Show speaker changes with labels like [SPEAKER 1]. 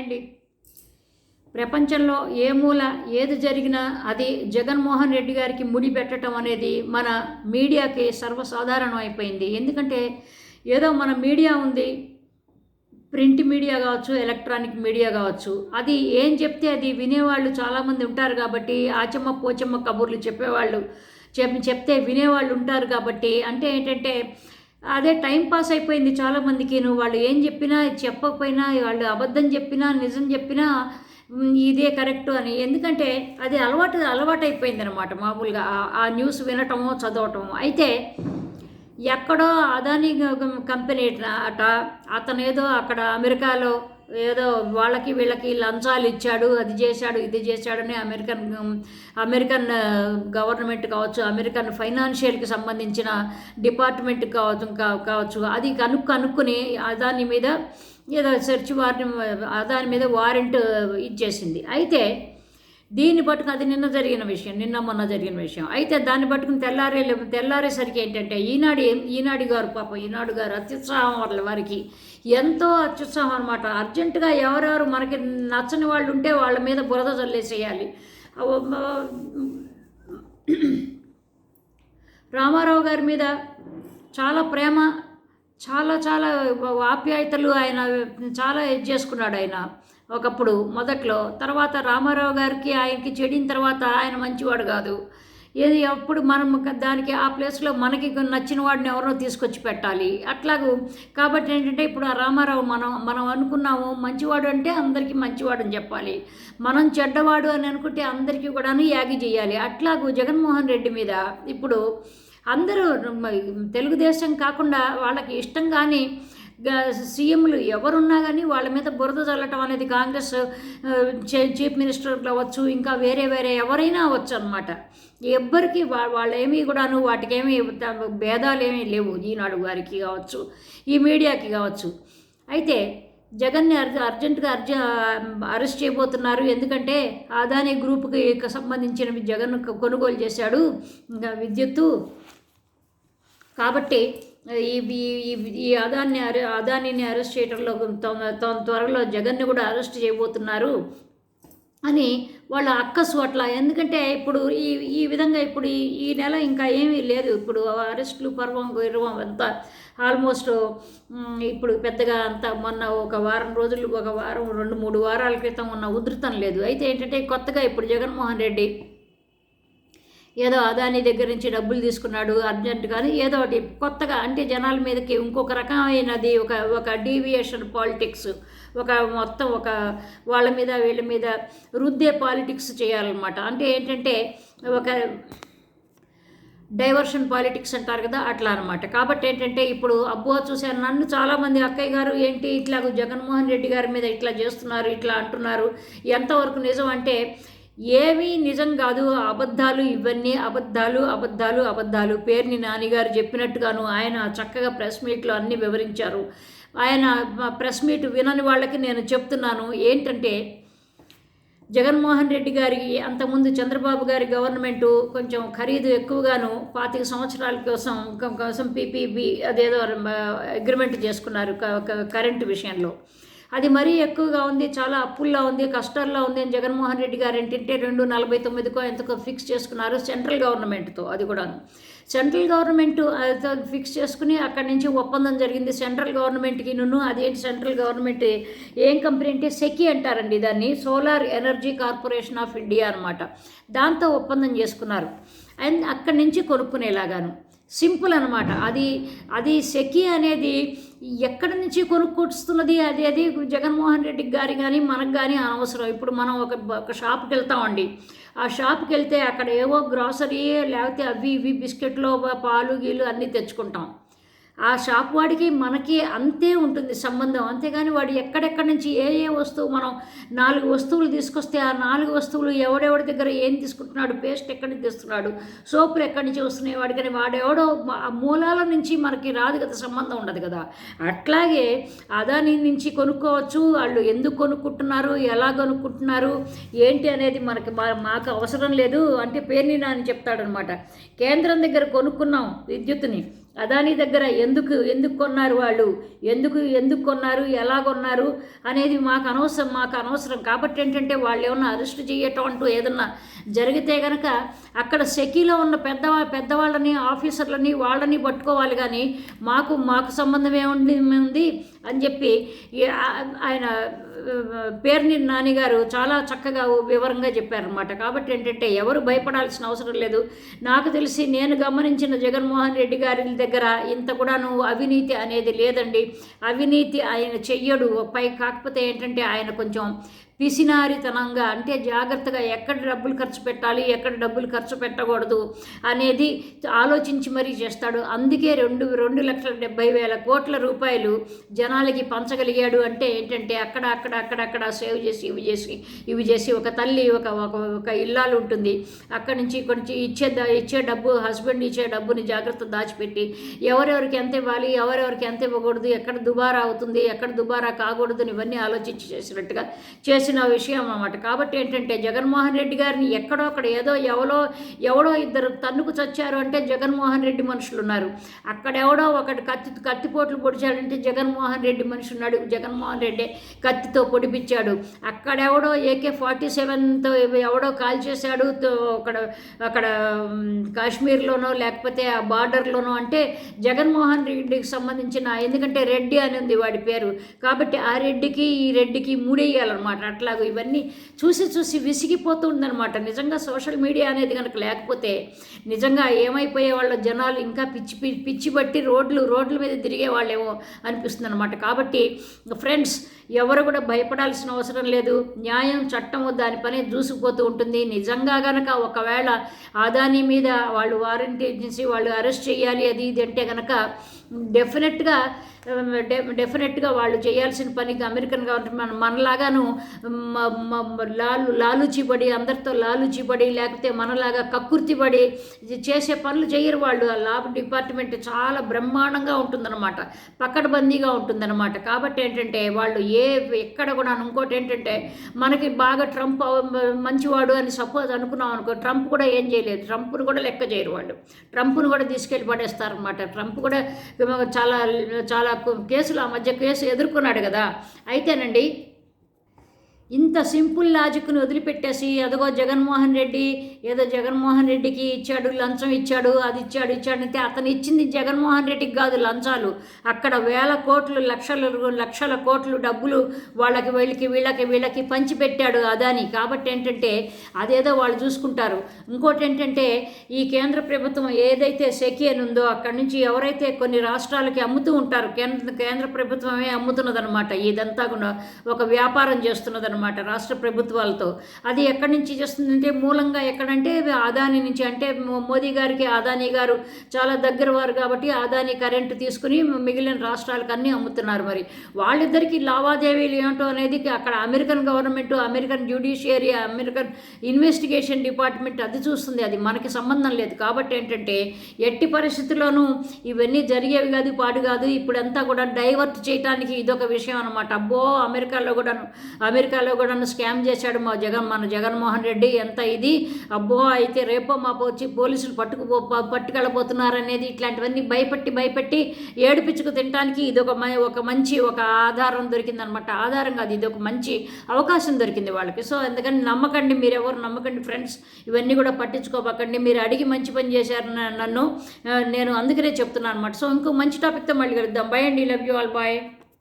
[SPEAKER 1] అండి. ప్రపంచంలో ఏ మూల ఏది జరిగినా అది జగన్మోహన్ రెడ్డి గారికి ముడి పెట్టడం అనేది మన మీడియాకి సర్వసాధారణం అయిపోయింది. ఎందుకంటే ఏదో మన మీడియా ఉంది ప్రింట్ మీడియా కావచ్చు ఎలక్ట్రానిక్ మీడియా కావచ్చు. అది ఏం చెప్తే అది వినేవాళ్ళు చాలామంది ఉంటారు కాబట్టి ఆచమ్మ పోచమ్మ కబుర్లు చెప్పేవాళ్ళు చెప్ చెప్తే వినేవాళ్ళు ఉంటారు కాబట్టి అంటే ఏంటంటే అదే టైం పాస్ అయిపోయింది చాలామందికి నువ్వు వాళ్ళు ఏం చెప్పినా చెప్పకపోయినా వాళ్ళు అబద్ధం చెప్పినా నిజం చెప్పినా ఇదే కరెక్ట్ అని. ఎందుకంటే అది అలవాటు అలవాటు అయిపోయింది అనమాట మామూలుగా. ఆ- న్యూస్ వినటము చదవటము. అయితే ఎక్కడో అదాని కంపెనీ అట అతను ఏదో అక్కడ అమెరికాలో ఏదో వాళ్ళకి వీళ్ళకి లంచాలు ఇచ్చాడు అది చేశాడు ఇది చేశాడని అమెరికన్ అమెరికన్ గవర్నమెంట్ కావచ్చు అమెరికన్ ఫైనాన్షియల్కి సంబంధించిన డిపార్ట్మెంట్ కావచ్చు కావచ్చు. అది కనుక్కు కనుక్కుని దాని మీద ఏదో సెర్చ్ వారిని దాని మీద వారెంట్ ఇచ్చేసింది. అయితే దీన్ని పట్టుకుని అది నిన్న జరిగిన విషయం నిన్న మొన్న జరిగిన విషయం. అయితే దాన్ని పట్టుకుని తెల్లారే తెల్లారేసరికి ఏంటంటే ఈనాడు ఈనాడు గారు పాపం ఈనాడు గారు అత్యుత్సాహం వాళ్ళ వారికి ఎంతో అత్యుత్సాహం అనమాట అర్జెంటుగా ఎవరెవరు మనకి నచ్చని వాళ్ళు ఉంటే వాళ్ళ మీద బురద చల్లేసేయాలి. రామారావు గారి మీద చాలా ప్రేమ చాలా చాలా ఆప్యాయతలు ఆయన చాలా ఇది చేసుకున్నాడు ఆయన. ఒకప్పుడు మొదట్లో తర్వాత రామారావు గారికి ఆయనకి చెడిన తర్వాత ఆయన మంచివాడు కాదు. ఏది అప్పుడు మనం దానికి ఆ ప్లేస్లో మనకి నచ్చిన వాడిని ఎవరో తీసుకొచ్చి పెట్టాలి. అట్లాగూ కాబట్టి ఏంటంటే ఇప్పుడు ఆ రామారావు మనం మనం అనుకున్నాము మంచివాడు అంటే అందరికీ మంచివాడు అని చెప్పాలి. మనం చెడ్డవాడు అని అనుకుంటే అందరికీ కూడాను యాగి చేయాలి. అట్లాగూ జగన్మోహన్ రెడ్డి మీద ఇప్పుడు అందరూ తెలుగుదేశం కాకుండా వాళ్ళకి ఇష్టం కానీ సీఎంలు ఎవరున్నా కానీ వాళ్ళ మీద బురద చల్లటం అనేది కాంగ్రెస్ చీఫ్ మినిస్టర్ అవ్వచ్చు ఇంకా వేరే వేరే ఎవరైనా అవ్వచ్చు అనమాట ఎవ్వరికి వా- వాళ్ళేమీ కూడాను వాటికేమీ త- భేదాలు ఏమీ లేవు ఈనాడు వారికి కావచ్చు ఈ మీడియాకి కావచ్చు. అయితే జగన్ని అర్జ అర్జెంటుగా అర్జ అరెస్ట్ చేయబోతున్నారు. ఎందుకంటే అదానీ గ్రూప్కి సంబంధించినవి జగన్ కొనుగోలు చేశాడు. ఇంకా విద్యుత్తు. కాబట్టి ఈ ఈ- అదాన్ని అరె అదానిని అరెస్ట్ చేయడంలో త్వరలో జగన్ని కూడా అరెస్ట్ చేయబోతున్నారు అని వాళ్ళ అక్కసు అట్లా ఎందుకంటే ఇప్పుడు ఈ ఈ విధంగా ఇప్పుడు ఈ ఈ నెల ఇంకా ఏమీ లేదు. ఇప్పుడు అరెస్టులు పర్వం గైరవం అంతా ఆల్మోస్ట్ ఇప్పుడు పెద్దగా అంత మొన్న ఒక వారం రోజులు ఒక వారం రెండు మూడు వారాల క్రితం ఉన్న ఉధృతం లేదు. అయితే ఏంటంటే కొత్తగా ఇప్పుడు జగన్మోహన్ రెడ్డి ఏదో అదాని దగ్గర నుంచి డబ్బులు తీసుకున్నాడు అర్జెంట్ కానీ ఏదో ఒకటి కొత్తగా అంటే జనాల మీదకి ఇంకొక రకమైనది ఒక ఒక డీవియేషన్ పాలిటిక్స్ ఒక మొత్తం ఒక వాళ్ళ మీద వీళ్ళ మీద రుద్దే పాలిటిక్స్ చేయాలన్నమాట. అంటే ఏంటంటే ఒక డైవర్షన్ పాలిటిక్స్ అంటారు కదా అట్లా అనమాట కాబట్టి ఏంటంటే ఇప్పుడు అబ్బో చూశాను నన్ను చాలామంది అక్కయ్య గారు ఏంటి ఇట్లా జగన్మోహన్ రెడ్డి గారి మీద ఇట్లా చేస్తున్నారు ఇట్లా అంటున్నారు ఎంతవరకు నిజం అంటే ఏమీ నిజం కాదు. అబద్ధాలు ఇవన్నీ అబద్ధాలు అబద్ధాలు అబద్ధాలు. పేరుని నానిగారు చెప్పినట్టుగాను ఆయన చక్కగా ప్రెస్ మీట్లో అన్నీ వివరించారు. ఆయన ప్రెస్ మీట్ వినని వాళ్ళకి నేను చెప్తున్నాను ఏంటంటే జగన్మోహన్ రెడ్డి గారికి అంతకుముందు చంద్రబాబు గారి గవర్నమెంటు కొంచెం ఖరీదు ఎక్కువగాను పాతిక సంవత్సరాల కోసం కోసం పీపీబీ అదేదో అగ్రిమెంట్ చేసుకున్నారు కరెంటు విషయంలో. అది మరీ ఎక్కువగా ఉంది చాలా అప్పుల్లో ఉంది కష్టాల్లో ఉంది అని జగన్మోహన్ రెడ్డి గారు ఏంటంటే రెండు నలభై తొమ్మిదికో ఎంతకో ఫిక్స్ చేసుకున్నారు సెంట్రల్ గవర్నమెంట్తో అది కూడాను. సెంట్రల్ గవర్నమెంట్ ఫిక్స్ చేసుకుని అక్కడి నుంచి ఒప్పందం జరిగింది సెంట్రల్ గవర్నమెంట్కి నున్ను అదేంటి సెంట్రల్ గవర్నమెంట్ ఏం కంపెనీ అంటే సెకి అంటారండి దాన్ని solar energy corporation of India అనమాట దాంతో ఒప్పందం చేసుకున్నారు. అండ్ అక్కడి నుంచి కొనుక్కునేలాగాను. సింపుల్ అనమాట అది అది సెకి అనేది ఎక్కడి నుంచి కొనుక్కొస్తున్నది? అది అది జగన్మోహన్ రెడ్డి గారి కానీ మనకు కానీ అనవసరం. ఇప్పుడు మనం ఒక ఒక షాప్కి వెళ్తామండి. ఆ షాప్కి వెళ్తే అక్కడ ఏవో గ్రాసరీ లేకపోతే అవి ఇవి బిస్కెట్లు పాలు గీలు అన్నీ తెచ్చుకుంటాం. ఆ షాప్ వాడికి మనకి అంతే ఉంటుంది సంబంధం. అంతేగాని వాడు ఎక్కడెక్కడి నుంచి ఏ ఏ వస్తువు మనం నాలుగు వస్తువులు తీసుకొస్తే ఆ నాలుగు వస్తువులు ఎవడెవడి దగ్గర ఏం తీసుకుంటున్నాడు పేస్ట్ ఎక్కడి నుంచి తెస్తున్నాడు సోపులు ఎక్కడి నుంచి వస్తున్నాయి వాడికని వాడెవడో ఆ మూలాల నుంచి మనకి రాదు కదా సంబంధం ఉండదు కదా. అట్లాగే అదాని నుంచి కొనుక్కోవచ్చు వాళ్ళు ఎందుకు కొనుక్కుంటున్నారు ఎలా కొనుక్కుంటున్నారు ఏంటి అనేది మనకి మా- మాకు అవసరం లేదు అంటే పేరుని నాని చెప్తాడనమాట. కేంద్రం దగ్గర కొనుక్కున్నాం విద్యుత్ని అదాని దగ్గర ఎందుకు ఎందుకు కొన్నారు వాళ్ళు? ఎందుకు ఎందుకు కొన్నారు? ఎలా కొన్నారు? అనేది మాకు అనవసరం మాకు అనవసరం. కాబట్టి ఏంటంటే వాళ్ళు ఏమన్నా అరెస్ట్ చేయటం అంటూ ఏదన్నా జరిగితే కనుక అక్కడ సెకీలో ఉన్న పెద్ద పెద్దవాళ్ళని ఆఫీసర్లని వాళ్ళని పట్టుకోవాలి కానీ మాకు మాకు సంబంధం ఏముంది ఉంది అని చెప్పి ఆయన పేరుని నానిగారు చాలా చక్కగా వివరంగా చెప్పారనమాట కాబట్టి ఏంటంటే ఎవరు భయపడాల్సిన అవసరం లేదు. నాకు తెలిసి నేను గమనించిన జగన్మోహన్ రెడ్డి గారి దగ్గర ఇంత కూడాను అవినీతి అనేది లేదండి. అవినీతి ఆయన చెయ్యడు. పై కాకపోతే ఏంటంటే ఆయన కొంచెం పిసినారితనంగా అంటే జాగ్రత్తగా ఎక్కడ డబ్బులు ఖర్చు పెట్టాలి ఎక్కడ డబ్బులు ఖర్చు పెట్టకూడదు అనేది ఆలోచించి మరీ చేస్తాడు. అందుకే రెండు రెండు లక్షల డెబ్బై వేల కోట్ల రూపాయలు జనాలకి పంచగలిగాడు అంటే ఏంటంటే అక్కడ అక్కడ అక్కడక్కడ సేవ్ చేసి ఇవి చేసి ఇవి చేసి ఒక తల్లి ఒక ఒక ఒక ఇల్లాలు ఉంటుంది. అక్కడి నుంచి కొంచెం ఇచ్చే ఇచ్చే డబ్బు హస్బెండ్ ఇచ్చే డబ్బుని జాగ్రత్త దాచిపెట్టి ఎవరెవరికి ఎంత ఇవ్వాలి ఎవరెవరికి ఎంత ఇవ్వకూడదు ఎక్కడ దుబారా అవుతుంది ఎక్కడ దుబారా కాకూడదు అని ఇవన్నీ ఆలోచించి చేసినట్టుగా చేసిన విషయం అన్నమాట. కాబట్టి ఏంటంటే జగన్మోహన్ రెడ్డి గారిని ఎక్కడో అక్కడ ఏదో ఎవరో ఎవడో ఇద్దరు తన్నుకు చచ్చారు అంటే జగన్మోహన్ రెడ్డి మనుషులు ఉన్నారు. అక్కడెవడో ఒకటి కత్తి కత్తిపోట్లు పొడిచాడంటే జగన్మోహన్ రెడ్డి మనిషి ఉన్నాడు జగన్మోహన్ రెడ్డి కత్తితో పొడిపించాడు. అక్కడెవడో ఏకే ఫార్టీ సెవెన్తో ఎవడో కాల్ చేశాడు తో- అక్కడ అక్కడ కాశ్మీర్లోనో లేకపోతే ఆ బార్డర్లోనో అంటే జగన్మోహన్ రెడ్డికి సంబంధించిన ఎందుకంటే రెడ్డి అని ఉంది వాడి పేరు. కాబట్టి ఆ రెడ్డికి ఈ రెడ్డికి మూడేయాలన్నమాట. అట్లాగో ఇవన్నీ చూసి చూసి విసిగిపోతుందన్నమాట నిజంగా సోషల్ మీడియా అనేది కనుక లేకపోతే నిజంగా ఏమైపోయే వాళ్ళ జనాలు ఇంకా పిచ్చి పిచ్చి బట్టి రోడ్లు రోడ్ల మీద తిరిగే వాళ్ళేమో అనిపిస్తుంది అనమాట కాబట్టి ఫ్రెండ్స్ ఎవరు కూడా భయపడాల్సిన అవసరం లేదు. న్యాయం చట్టము దాని పని దూసుకుపోతూ ఉంటుంది. నిజంగా గనక ఒకవేళ ఆదాని మీద వాళ్ళు వారంటీ ఏజెన్సీ వాళ్ళు అరెస్ట్ చేయాలి అది ఇది అంటే కనుక డెఫినెట్గా డెఫినెట్గా వాళ్ళు చేయాల్సిన పనికి అమెరికన్ గవర్నమెంట్ మన మనలాగాను లాలు లాలుచిపడి అందరితో లాలుచిపడి లేకపోతే మనలాగా కక్కుర్తిపడి ఇది చేసే పనులు చేయరు వాళ్ళు. ఆ లాబ్ డిపార్ట్మెంట్ చాలా బ్రహ్మాండంగా ఉంటుందన్నమాట. పకడ్బందీగా ఉంటుందన్నమాట. కాబట్టి ఏంటంటే వాళ్ళు ఏ ఎక్కడ కూడా ఇంకోటి ఏంటంటే మనకి బాగా ట్రంప్ మంచివాడు అని సపోజ్ అనుకున్నాం అనుకో ట్రంప్ కూడా ఏం చేయలేదు. ట్రంప్ను కూడా లెక్క చేయరు వాళ్ళు. ట్రంప్ను కూడా తీసుకెళ్ళి పడేస్తారనమాట ట్రంప్ కూడా చాలా చాలా కేసులు ఆ మధ్య కేసు ఎదుర్కొన్నాడు కదా. అయితేనండి ఇంత సింపుల్ లాజిక్ను వదిలిపెట్టేసి అదిగో జగన్మోహన్ రెడ్డి ఏదో జగన్మోహన్ రెడ్డికి ఇచ్చాడు లంచం ఇచ్చాడు అది ఇచ్చాడు ఇచ్చాడు అంటే అతను ఇచ్చింది జగన్మోహన్ రెడ్డికి కాదు లంచాలు. అక్కడ వేల కోట్లు లక్షల లక్షల కోట్లు డబ్బులు వాళ్ళకి వీళ్ళకి వీళ్ళకి వీళ్ళకి పంచిపెట్టాడు అదాని. కాబట్టి ఏంటంటే అదేదో వాళ్ళు చూసుకుంటారు. ఇంకోటి ఏంటంటే ఈ కేంద్ర ప్రభుత్వం ఏదైతే సెకియన్ ఉందో అక్కడి నుంచి ఎవరైతే కొన్ని రాష్ట్రాలకి అమ్ముతూ ఉంటారు కేంద్ర కేంద్ర ప్రభుత్వమే అమ్ముతున్నదనమాట ఇదంతా కూడా ఒక వ్యాపారం చేస్తున్నదనమాట రాష్ట్ర ప్రభుత్వాలతో. అది ఎక్కడి నుంచి చేస్తుందంటే మూలంగా ఎక్కడంటే ఆదాని నుంచి అంటే మోదీ గారికి ఆదాని గారు చాలా దగ్గర వారు కాబట్టి ఆదాని కరెంటు తీసుకుని మిగిలిన రాష్ట్రాలకు అన్నీ అమ్ముతున్నారు మరి. వాళ్ళిద్దరికీ లావాదేవీలు ఏమిటో అనేది అక్కడ American government American judiciary American investigation department అది చూస్తుంది. అది మనకి సంబంధం లేదు. కాబట్టి ఏంటంటే ఎట్టి పరిస్థితుల్లోనూ ఇవన్నీ జరిగేవి కాదు పాడు కాదు. ఇప్పుడంతా కూడా డైవర్ట్ చేయడానికి ఇదొక విషయం అనమాట అబ్బో అమెరికాలో కూడా అమెరికా అమెరికాలో నన్ను స్కామ్ చేశాడు మా జగన్ మన జగన్మోహన్ రెడ్డి. ఎంత ఇది? అబ్బో అయితే రేపో మాపో వచ్చి పోలీసులు పట్టుకుపో పట్టుకెళ్ళబోతున్నారనేది పట్టుకెళ్ళబోతున్నారు అనేది ఇట్లాంటివన్నీ భయపెట్టి భయపెట్టి ఏడిపించుకు తినడానికి ఇది ఒక ఒక మంచి ఒక ఆధారం దొరికిందనమాట. ఆధారం కాదు ఇది ఒక మంచి అవకాశం దొరికింది వాళ్ళకి. సో అందుకని నమ్మకండి మీరు ఎవరు నమ్మకండి ఫ్రెండ్స్. ఇవన్నీ కూడా పట్టించుకోబకండి. మీరు అడిగి మంచి పని చేశారు నన్ను. నేను అందుకనే చెప్తున్నాను అనమాట సో ఇంకో మంచి టాపిక్తో మళ్ళీ కలుద్దాం. బై అండి. Love you all bye